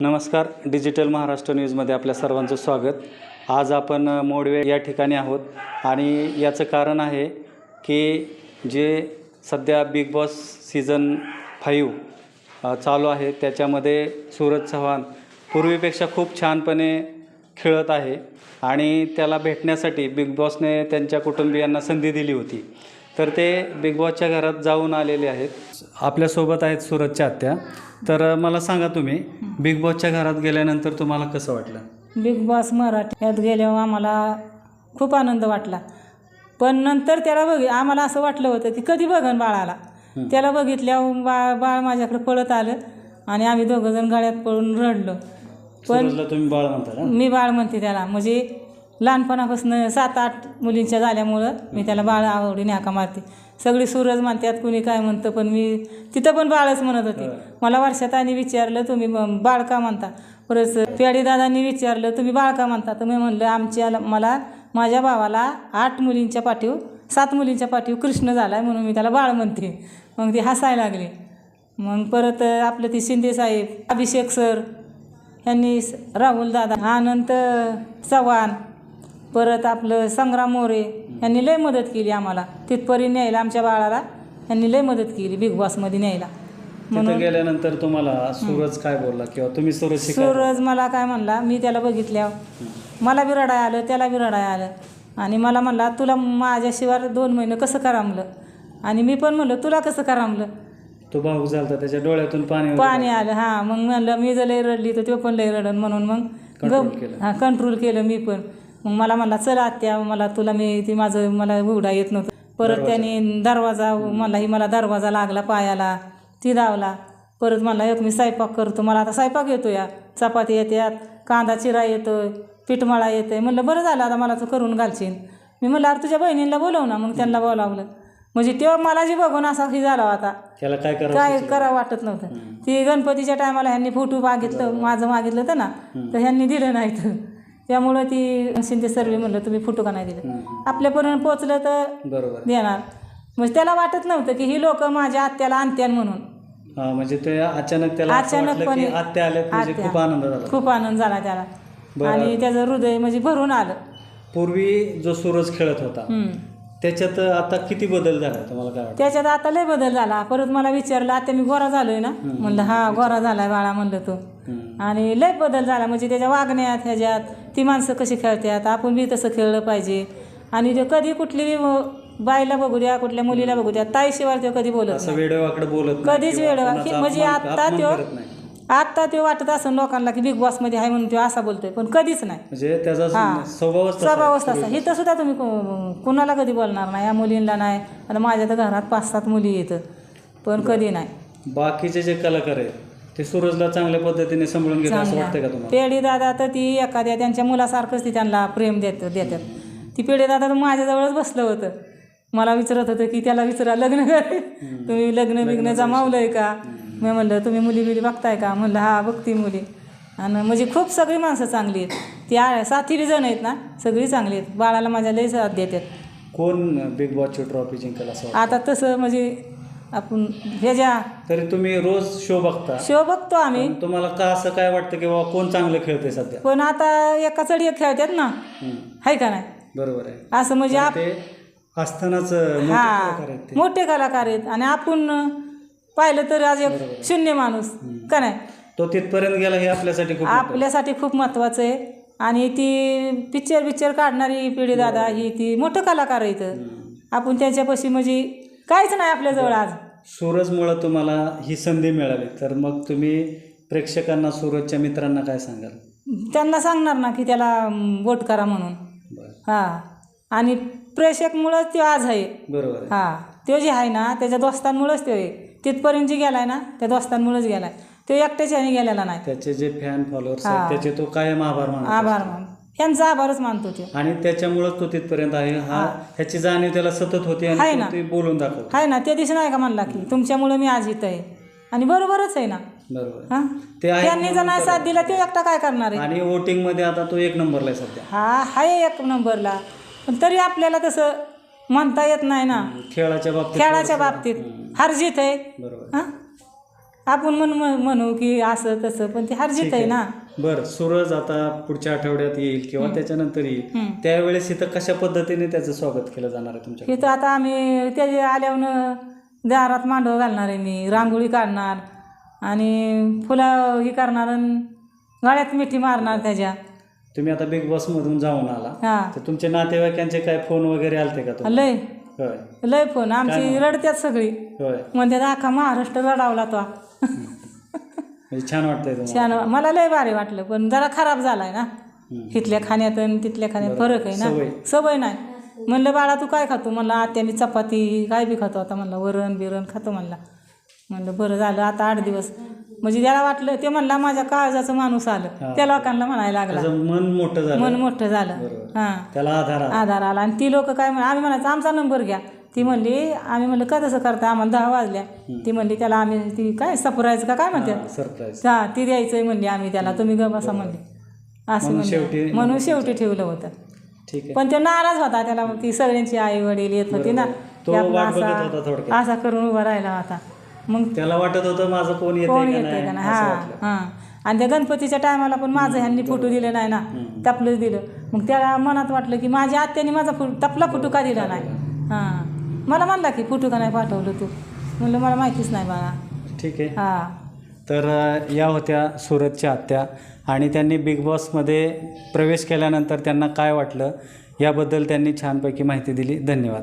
नमस्कार डिजिटल महाराष्ट्र न्यूजमध्ये आपल्या सर्वांचं स्वागत. आज आपण मोडवे या ठिकाणी आहोत आणि याचं कारण आहे की जे सध्या बिग बॉस सीझन फाईव्ह चालू आहे त्याच्यामध्ये सूरज चव्हाण पूर्वीपेक्षा खूप छानपणे खेळत आहे आणि त्याला भेटण्यासाठी बिग बॉसने त्यांच्या कुटुंबियांना संधी दिली होती. तर ते बिग बॉसच्या घरात जाऊन आलेले आहेत. आपल्यासोबत आहेत सूरजच्या आत्या. तर मला सांगा तुम्ही बिग बॉसच्या घरात गेल्यानंतर तुम्हाला कसं वाटलं? बिग बॉस मराठ्यात गेल्यावर आम्हाला खूप आनंद वाटला. पण नंतर त्याला बघ आम्हाला असं वाटलं होतं की कधी बघन बाळाला? त्याला बघितल्यावर बा बाळ माझ्याकडे पळत आलं आणि आम्ही दोघंजण गाड्यात पळून रडलो. पण तुम्ही बाळ म्हणता मी बाळ म्हणते त्याला. म्हणजे लहानपणापासून सात आठ मुलींच्या झाल्यामुळं मी त्याला बाळ आवडीने हाका मारते. सगळी सूरज म्हणतात कुणी काय म्हणतं पण मी तिथं पण बाळच म्हणत होते. मला वर्षात आणि विचारलं तुम्ही बाळ का म्हणता परत प्याडी दादांनी विचारलं तुम्ही बाळ का म्हणता तर मी म्हणलं आमच्या मला माझ्या भावाला आठ मुलींच्या पाठीव सात मुलींच्या पाठीव कृष्ण झाला आहे म्हणून मी त्याला बाळ म्हणते. मग ते हसायला लागले. मग परत आपलं ती शिंदे साहेब अभिषेक सर यांनी राहुल दादा आनंद चव्हाण परत आपलं संग्राम मोरे यांनी लय मदत केली आम्हाला. तिथपर्यंत न्यायला आमच्या बाळाला यांनी लय मदत केली बिग बॉसमध्ये न्यायला. तिथं गेल्यानंतर तुम्हाला सूरज काय बोलला किंवा तुम्ही सूरजशी काय सूरज मला काय म्हणला मी त्याला बघितल्यावर. मला बी रडाय आलं त्याला बी रडाय आलं. आणि मला म्हणला तुला माझ्याशिवाय दोन महिने कसं करामलं आणि मी पण म्हणलं तुला कसं करामलं तो भाऊ झालता त्याच्या डोळ्यातून पाणी पाणी आलं हां. मग म्हणलं मी जर लय रडली तर तो पण लय रडन. म्हणून मग. हां कंट्रोल केलं मी पण. मग मला म्हणला चला आत्या मला तुला मी ती माझं मला उघडा येत नव्हतं. परत त्याने दरवाजा मला ही मला दरवाजा लागला पायाला ती दावला परत मला एक मी स्वयंपाक करतो मला आता स्वयंपाक येतो या चपाती येतात कांदा चिरा येतोय पीठमळा येतोय. म्हणलं बरं झालं आता मला तू करून घालशील. मी म्हणलं अरे तुझ्या बहिणीला बोलव ना. मग त्यांना बोलावलं. म्हणजे तेव्हा मला जी बघून असा ही झाला होता. त्याला काय करावं काय करावं वाटत नव्हतं. ती गणपतीच्या टायमाला ह्यांनी फोटो मागितलं माझं मागितलं होतं ना तर ह्यांनी दिलं नाही तर. त्यामुळं ती शिंदे सर्वे म्हणलं तुम्ही फोटो का नाही दिले? आपल्यापर्यंत पोचलं तर बरोबर. देणार. म्हणजे त्याला वाटत नव्हतं की ही लोक माझ्या आत्याला आणत्यान म्हणून. हा म्हणजे ते अचानक त्याला असं वाटलं की अचानकपणे आत्या म्हणजे आत्या. खूप आनंद झाला. खूप आनंद झाला त्याला. बरं. आणि त्याचं हृदय म्हणजे भरून आलं. पूर्वी जो सूरज खेळत होता हम्म. त्याच्यात आता किती बदल झाला तुम्हाला काय वाटतं? त्याच्यात आता लय बदल झाला. परत मला विचारलं आता मी गोरा झालोय ना? म्हणलं हा गोरा झालाय बाळा म्हणलं तो. हम्म. आणि लय बदल झाला. म्हणजे त्याच्या वागण्यात ह्याच्यात ती माणसं कशी खेळतात आपण बी तसं खेळलं पाहिजे. आणि ते कधी कुठली बी बाईला बघू द्या कुठल्या मुलीला बघू द्या ताईशिवाय तो कधी बोलत असं नाही. वेडेवाकडे बोलत नाही कधीच किंवा वेळ कोणाचा म्हणजे अपमान- आता अपमान तो करत नाही. आता तो वाटत असं लोकांना की बिग बॉसमध्ये आहे म्हणून तो असा बोलतोय पण कधीच नाही. म्हणजे त्याचा हा. स्वभावच तसा इथं सुद्धा तुम्ही को- कुणाला कधी बोलणार नाही या मुलींना नाही. आता माझ्या तर घरात पाच सात मुली येतं पण कधी नाही. बाकीचे जे कलाकार आहेत ते सूरजला चांगल्या पद्धतीने सांभाळून घेतात असं वाटतंय का तुम्हाला? पेढी दादा तर ती एखाद्या त्यांच्या मुलासारखंच ती त्यांना प्रेम देत देतात. ती पेढी दादा तर माझ्याजवळच बसलं होतं. मला विचारत होतं की त्याला विचारा लग्न कर. तुम्ही लग्न बिग्न जमावलंय का? मी म्हणलं तुम्ही मुली बिली बघताय का? म्हणलं हा बघती मुली. आणि म्हणजे खूप सगळी माणसं चांगली आहेत. ती आ- साथी बी जण आहेत ना सगळी चांगली आहेत. बाळाला माझ्या लई साथ देतात. कोण बिग बॉसची ट्रॉफी जिंकल असं वाटतं? आता तसं म्हणजे आपण ह्याच्या तरी तुम्ही रोज शो बघता. शो बघतो आम्ही. पण तुम्हाला का असं काय वाटतं की बाबा कोण चांगलं खेळतंय सध्या? पण आता एका चढी एक खेळतात ना. हम्म. आहे का नाही? बरोबर आहे. असं म्हणजे आप ते असतानाच मोठे हा कलाकार आहेत ते. मोठे कलाकार आहेत. आणि आपण पाहिलं तर आज एक शून्य माणूस का नाही? तो तिथपर्यंत गेला हे आपल्यासाठी खूप मोठं. आहे. आपल्यासाठी खूप महत्त्वाचं आहे. आणि ती पिक्चर पिक्चर काढणारी पिढी दादा ही ती मोठं कलाकार आहे इथं. आपण त्यांच्यापाशी म्हणजे काहीच नाही आपल्याजवळ आज. सूरजमुळं तुम्हाला ही संधी मिळाली. तर मग तुम्ही प्रेक्षकांना सूरजच्या मित्रांना काय सांगाल? त्यांना सांगणार ना की त्याला वोट करा म्हणून. बरं. हा. आणि प्रेक्षकमुळंच तो आज आहे. बरोबर आहे. हा. तो जे आहे ना त्याच्या दोस्तांमुळंच तो आहे. तिथपर्यंत जे गेलाय ना त्या दोस्तांमुळेच गेलाय. तो एकट्याच ह्याने गेलेला नाही. त्याचे जे फॅन फॉलोअर्स. आहेत त्याचे तो कायम आभार मानतो आभार मान यांचा आभारच मानतो तो. आणि त्याच्यामुळेच तो तिथपर्यंत आहे. हा ह्याची जाणीव त्याला सतत होती आहे आणि ना. तो ते बोलून दाखवतो. आहे ना त्या दिवशी नाही का म्हणला की तुमच्यामुळं मी आज इथं आहे. आणि बरोबरच आहे ना. बरोबर. आहे. हा? ते आहे त्यांनी जर नाही साथ दिला तो एकटा काय करणार आहे? आणि वोटिंगमध्ये आता तो एक नंबरला आहे सध्या. हा आहे एक नंबरला. पण तरी आपल्याला तसं म्हणता येत नाही ना. खेळाच्या बाबतीत खेळाच्या बाबतीत. हार जीत आहे. बरोबर. हा? आपण म्हण म्हण- की असं तसं पण ती हरजित आहे ना. बरं सूरज आता पुढच्या आठवड्यात येईल किंवा त्याच्यानंतर येईल. हम्म. त्यावेळेस इथं कशा पद्धतीने त्याचं स्वागत केलं जाणार आहे तुमच्या इथं आता आम्ही त्याच्या आल्यावर दारात मांडव घालणार आहे मी रांगोळी काढणार आणि फुलं ही करणार आणि गळ्यात मिठी मारणार त्याच्या. तुम्ही आता बिग बॉस मधून जाऊन आला. हा. तर तुमच्या नातेवाईकांचे काय फोन वगैरे आलते का तुम्हाला? लय. होय. लय फोन. आमची रडत्यात सगळी. होय. म्हणतात अख्खा महाराष्ट्र रडावला तो. म्हणजे छान वाटतंय तुम्हाला. छान मला लय भारी वाटलं पण जरा खराब झालाय ना. हम्म. इथल्या खाण्यात आणि तिथल्या खाण्यात फरक आहे सवय. ना. सवय. नाही. म्हणलं बाळा तू काय खातो? म्हणलं आत्या मी चपाती काय बी खातो आता. म्हणलं वरण बिरण खातो. म्हणला. म्हणलं बरं झालं आता आठ दिवस म्हणजे त्याला वाटलं ते म्हणला माझ्या काळजाचं माणूस आलं. त्या लोकांना म्हणायला लागला. त्याचं मन मोठं झालं. मन मोठं झालं. बरोबर. हां. त्याला आधार आला. आधार आला. आणि ती लोक काय म्हण आम्ही म्हणायचं आमचा नंबर घ्या. ती म्हणली आम्ही म्हणलं का तसं करता? आम्हाला दहा वाजल्या. ती म्हणली त्याला आम्ही ती काय सपरायचं का? काय म्हणते? सरप्राईज हा ती द्यायचंय म्हणली आम्ही त्याला. तुम्ही ग बसा म्हणली. असं म्हणून शेवटी- म्हणून शेवटी ठेवलं होतं. ठीक आहे. पण तो नाराज होता त्याला. ती सगळ्यांची आई वडील येत होती ना. तो की आपला वाट बघत असा- होता थोडक्यात. असा करून उभा राहिला होता. मग त्याला वाटत होतं माझं कोण येते कोण का येतंय नाही का नाही? हा. हा. आणि त्या गणपतीच्या टायमाला पण माझं ह्यांनी फोटो दिले नाही ना. तपलंच दिलं. मग त्याला मनात वाटलं की माझ्या आत्याने माझा फुट तपला फोटो का दिला नाही? हां. मला म्हणला की फोटो का नाही पाठवलं तू? म्हणलं मला माहितीच नाही बाळा. ठीक आहे. हा. तर अ, या होत्या सुरतच्या आत्या. आणि त्यांनी बिग बॉसमध्ये प्रवेश केल्यानंतर त्यांना काय वाटलं? याबद्दल त्यांनी छानपैकी माहिती दिली. धन्यवाद.